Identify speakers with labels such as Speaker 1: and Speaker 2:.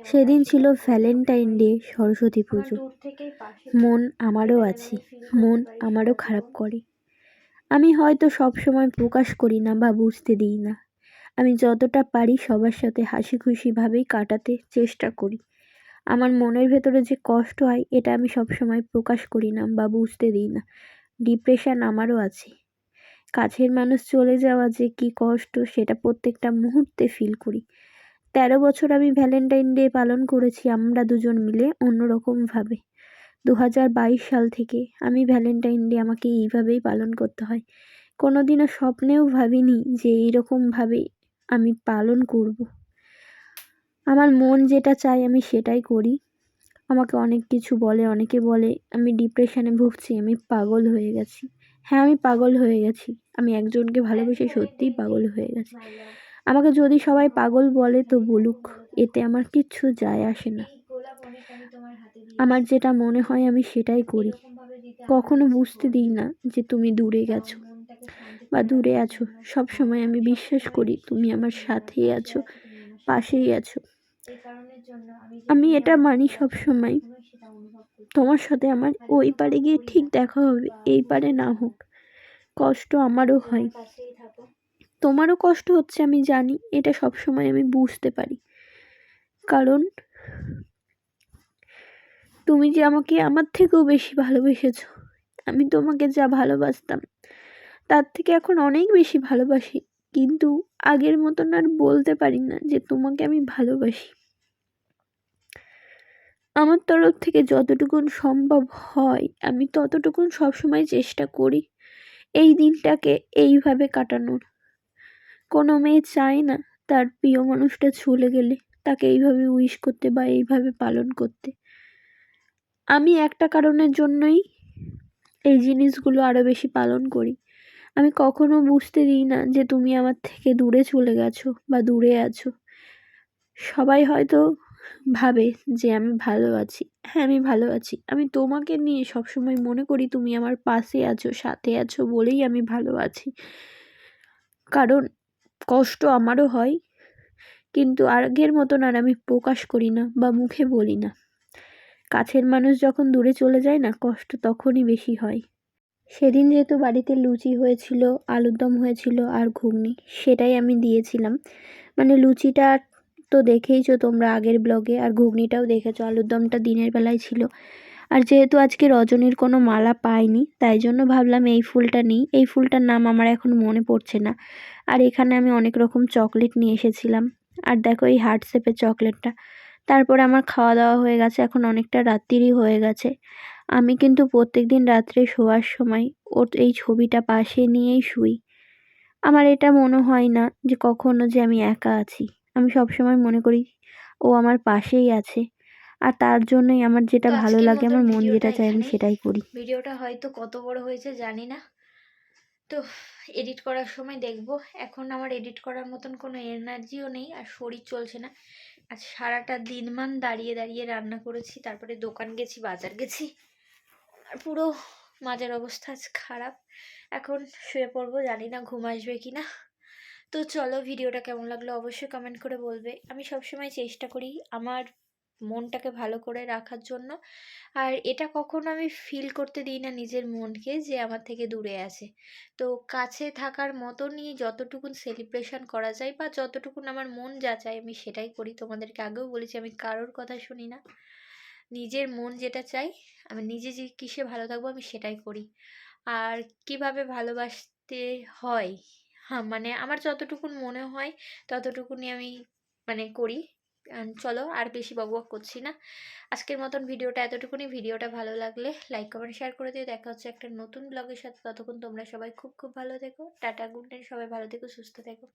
Speaker 1: সেদিন ছিল Valentine day Saraswati পুজো। মন আমারও আছে, মন আমারও খারাপ করে। আমি হয়তো সব সময় প্রকাশ করি না বা বুঝতে দিই না। আমি যতটা পারি সবার সাথে হাসি খুশিভাবেই কাটাতে চেষ্টা করি। আমার মনের ভেতরে যে কষ্ট হয়, এটা আমি সব সময় প্রকাশ করি না বা বুঝতে দিই না। ডিপ্রেশন আমারও আছে। কাছের মানুষ চলে যাওয়া যে কি কষ্ট, সেটা প্রত্যেকটা মুহূর্তে ফিল করি। তেরো বছর আমি ভ্যালেন্টাইন ডে পালন করেছি আমরা দুজন মিলে অন্যরকমভাবে। দু হাজার বাইশ সাল থেকে আমি ভ্যালেন্টাইন ডে আমাকে এইভাবেই পালন করতে হয়। কোনো দিনও স্বপ্নেও ভাবিনি যে এইরকমভাবে আমি পালন করব। আমার মন যেটা চায় আমি সেটাই করি। আমাকে অনেক কিছু বলে, অনেকে বলে, আমি ডিপ্রেশনে ভুগছি, আমি পাগল হয়ে গেছি। হ্যাঁ আমি পাগল হয়ে গেছি। আমি একজনকে ভালোবেসে সত্যিই পাগল হয়ে গেছি। আমাকে যদি সবাই পাগল বলে তো বলুক, এতে আমার কিচ্ছু যায় আসে না। আমার যেটা মনে হয় আমি সেটাই করি। কখনো বুঝতে দিই না যে তুমি দূরে গেছো বা দূরে আছো। সব সময় আমি বিশ্বাস করি তুমি আমার সাথেই আছো, পাশেই আছো। আমি এটা মানি সব সময়। তোমার সাথে আমার ওই পারে গিয়ে ঠিক দেখা হবে, এই পারে না হোক। কষ্ট আমারও হয়। তোমারও কষ্ট হচ্ছে, আমি জানি। এটা সব সময় আমি বুঝতে পারি। কারণ তুমি যে আমাকে আমার থেকেও বেশি ভালোবেসেছো, আমি তোমাকে যা ভালোবাসতাম, তার থেকে এখন অনেক বেশি ভালোবাসি। কিন্তু আগের মতন আর বলতে পারি না যে তোমাকে আমি ভালোবাসি। আমার তরফ থেকে যতটুকুন সম্ভব হয়, আমি ততটুকুন সবসময় চেষ্টা করি, এই দিনটাকে এইভাবে কাটানোর। কোনো মেয়ে চায় না তার প্রিয় মানুষটা চলে গেলে তাকে এইভাবে উইশ করতে বা এইভাবে পালন করতে। আমি একটা কারণের জন্যই এই জিনিসগুলো আরও বেশি পালন করি। আমি কখনো বুঝতে দিই না যে তুমি আমার থেকে দূরে চলে গেছো বা দূরে আছো। সবাই হয়তো ভাবে যে আমি ভালো আছি। হ্যাঁ আমি ভালো আছি। আমি তোমাকে নিয়ে সবসময় মনে করি তুমি আমার পাশে আছো, সাথে আছো বলেই আমি ভালো আছি। কারণ কষ্ট আমারও হয়, কিন্তু আগের মতন আর আমি প্রকাশ করি না বা মুখে বলি না। কাছের মানুষ যখন দূরে চলে যায় না, কষ্ট তখনই বেশি হয়। সেদিন যেহেতু বাড়িতে লুচি হয়েছিল আলুর দম হয়েছিল আর ঘুগনি, সেটাই আমি দিয়েছিলাম। মানে লুচিটা তো দেখেইছো তোমরা আগের ব্লগে আর ঘুগনিটাও দেখেছ আলুর দমটা দিনের বেলায় ছিল। আর যেহেতু আজকে রজনীর কোনো মালা পাইনি, তাই জন্য ভাবলাম এই ফুলটা নিই। এই ফুলটার নাম আমার এখন মনে পড়ছে না। আর এখানে আমি অনেক রকম চকলেট নিয়ে এসেছিলাম। আর দেখো এই হার্ট শেপের চকলেটটা। তারপরে আমার খাওয়া দাওয়া হয়ে গেছে, এখন অনেকটা রাত্রিরই হয়ে গেছে। আমি কিন্তু প্রত্যেক দিন রাত্রে শোয়ার সময় ওর এই ছবিটা পাশে নিয়েই শুই। আমার এটা মনে হয় না যে কখনো যে আমি একা আছি। আমি সবসময় মনে করি ও আমার পাশেই আছে। আর তার জন্যই আমার যেটা ভালো লাগে আমার মন যেটা চায় আমি সেটাই করি।
Speaker 2: ভিডিওটা হয়তো কত বড় হয়েছে জানি না। তো এডিট করার সময় দেখব। এখন আমার এডিট করার মতন কোনো এনার্জিও নেই আর শরীর চলছে না। আজ সারাটা দিনমান দাঁড়িয়ে দাঁড়িয়ে রান্না করেছি তারপরে দোকান গেছি বাজার গেছি। আর পুরো মাজার অবস্থা আজ খারাপ। এখন শুয়ে পড়ব জানি না ঘুম আসবে কি না। তো চলো ভিডিওটা কেমন লাগল অবশ্যই কমেন্ট করে বলবে। আমি সবসময় চেষ্টা করি আমার মনটাকে ভালো করে রাখার জন্য। আর এটা কখনো আমি ফিল করতে দিই না নিজের মনকে যে আমার থেকে দূরে আছে। তো কাছে থাকার মতনই যতটুকুন সেলিব্রেশন করা যায় বা যতটুকুন আমার মন যা চায় আমি সেটাই করি। তোমাদেরকে আগেও বলেছি, আমি কারোর কথা শুনি না। নিজের মন যেটা চাই, আমি নিজে যে কিসে ভালো থাকব আমি সেটাই করি। আর কীভাবে ভালোবাসতে হয় হ্যাঁ মানে আমার যতটুকুন মনে হয় ততটুকুনি আমি মানে করি। চলো আর বেশি বকবক করছি না। আজকের মতন ভিডিওটা এতটুকুনি। ভিডিওটা ভালো লাগলে লাইক কমেন্ট শেয়ার করে দিও। দেখা হচ্ছে একটা নতুন ব্লগের সাথে। ততক্ষণ তোমরা সবাই খুব খুব ভালো থেকো। টাটা গুড নাইট সবাই ভালো থেকো, সুস্থ থেকো।